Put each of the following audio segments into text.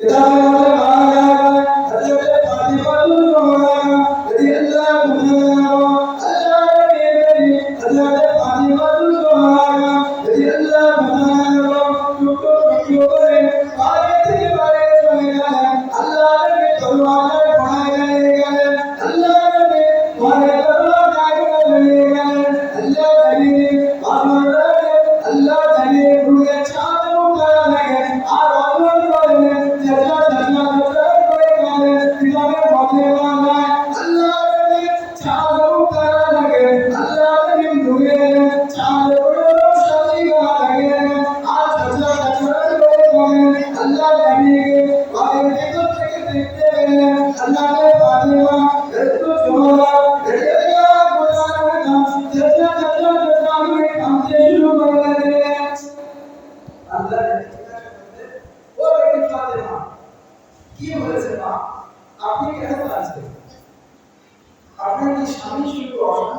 এটা আপনি কেন আছেন আপনার কি স্বামী শুধু অসহায়?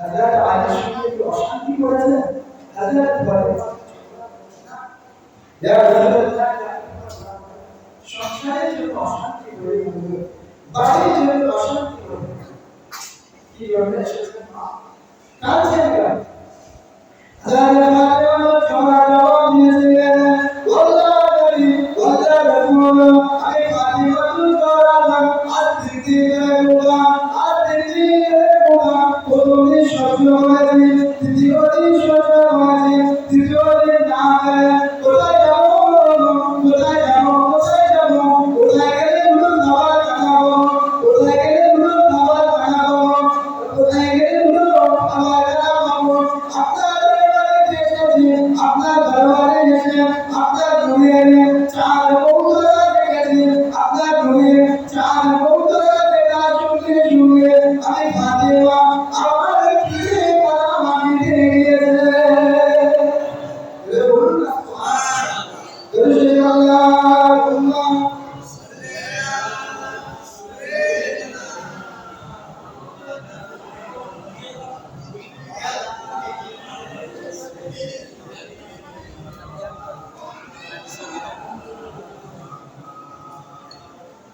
হাজার আয়ের সঙ্গে একটু অশান্তি করা যায় হাজার ঘরে যারা সংসারের জন্য অশান্তি করে বাড়ির জন্য অশান্তি করে কি জন্য কাজ হাজার Thank you.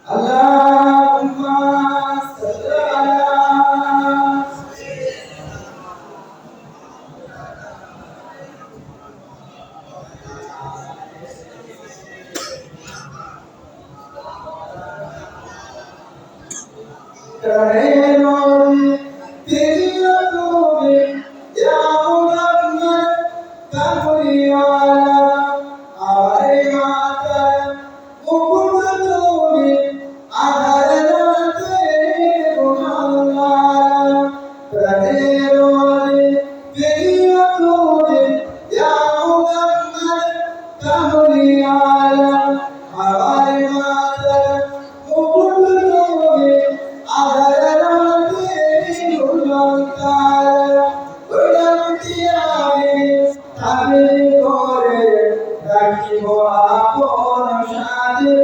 Allah terreno. রাখিব আপন সাথে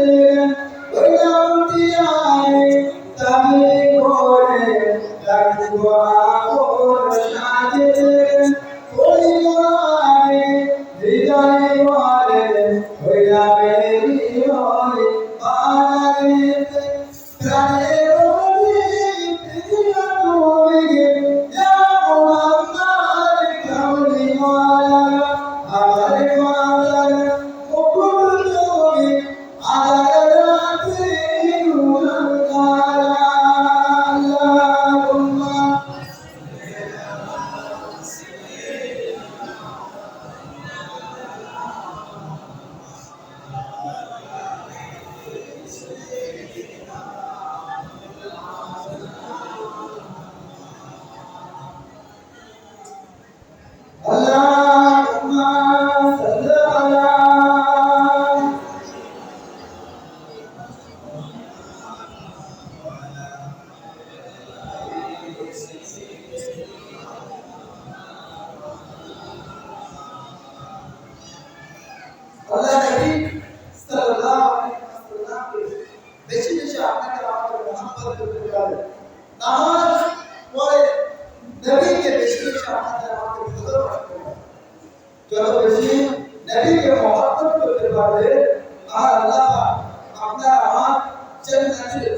হইলাম তিয়ারে তাহলে করে রাখিব আপন সাথে হইব আমি হৃদয় বলে হইলাম হৃদয় পারে প্রাণে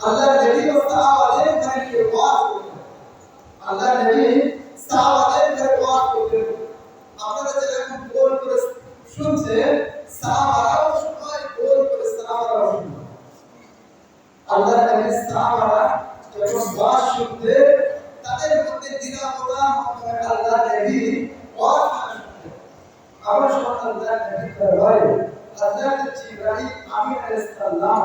আল্লাহ নবী ও সাহাবাদের ঘরে ওয়াজ করতেন আল্লাহ নবী সাহাবাদের ঘরে ওয়াজ করতেন আপনারা যেরকম গোল করে শুনছেন সাহাবারাও সবাই গোল করে সাহাবারাও শুনতেন আল্লাহ নবী সাহাবারা যখন ওয়াজ শুনতে তাদের মধ্যে দ্বিধাবোধা মাধ্যমে আল্লাহ নবী ওয়াজ শুনতেন আবার সময় আল্লাহ নবী দরবারে হযরত জিবরাইল আমিন আলাইহিস সালাম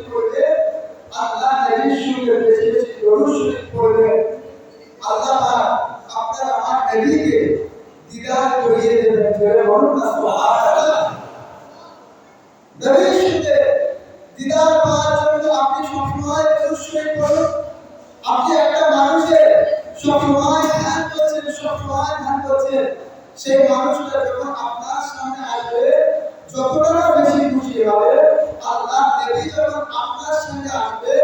আপনি একটা মানুষের সবসময় ধ্যান করছেন, সবসময় ধ্যান করছেন, সেই মানুষটা যখন আপনার সামনে আসবে, যতটা বেশি খুশি হবে, আল্লাহ দেবী যখন আপনার সঙ্গে আসবে,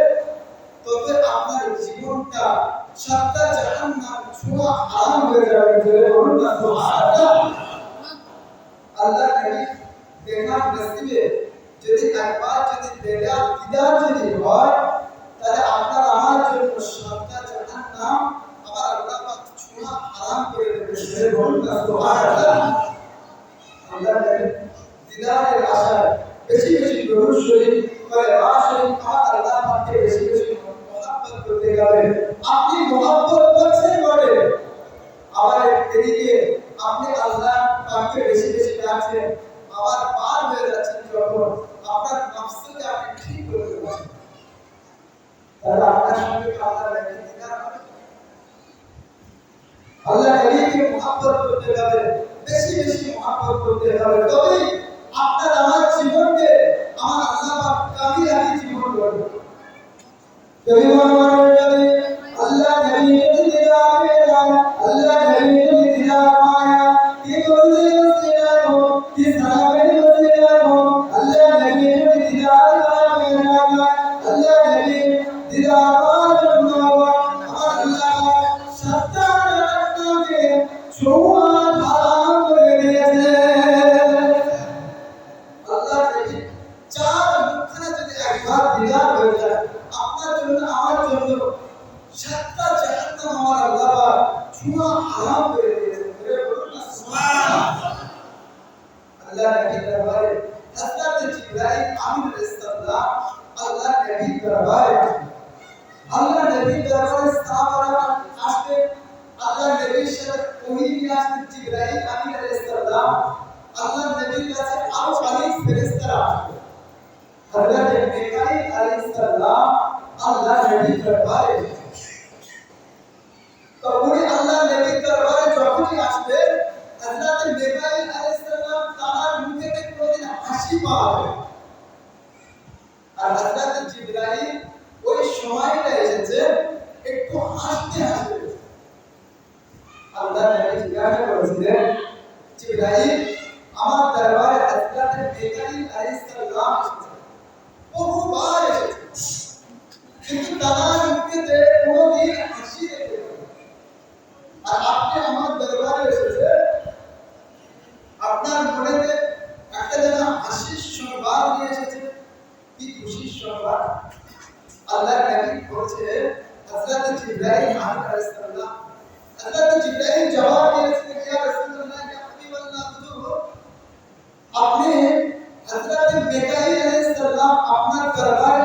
তবে আপনার জীবনটা সাতটা জাহান্নাম ছোঁয়া হারাম হয়ে যাবে বলুন না, সুবহানাল্লাহ। আল্লাহ নবী দেখার নসিবে, যদি একবার যদি দেখা দিদার যদি হয় তাহলে আপনার আমার জন্য সাতটা জাহান্নাম আবার আল্লাহ পাক ছোঁয়া হারাম করে জোরে বলুন না সুবহানাল্লাহ। দিদারের আশায় বেশি বেশি দরুদ শরীফ করে আসেন আর আল্লাহ পাককে বেশি বেশি মহব্বত করতে গেলে আপনি মহব্বত করছেন বলে আবার এদিকে আপনি আল্লাহ পাককে বেশি বেশি ডাকছেন, আবার পার হয়ে যাচ্ছেন যখন আপনার নফসকে আপনি ঠিক আপনার বেশি বেশি মহব্বত করতে হবে। তবেই আপনার আমার জীবনকে, আমার আল্লাহ জীবন করবে কবি মনোয়ার অনেক ফেরেশতারা আসবে হযরত মিকাইল আলাইহিস সালাম আল্লাহ নবীর দরবারে তো উনি আল্লাহ নবীর দরবারে যখনই আসবে হযরত মিকাইল আলাইহিস সালাম তার মুখে কোনোদিন হাসি পাবে আর হযরত জিবরাইল ওই সময়টা এসেছে একটু হাসতে হাসতে আল্লাহ নবী জিজ্ঞাসা করেছিলেন জিবরাইল আমার দরবারে মিকাইল আলাইহিস সালাম বহুবার কিন্তু তারা কোনোদিন আপনার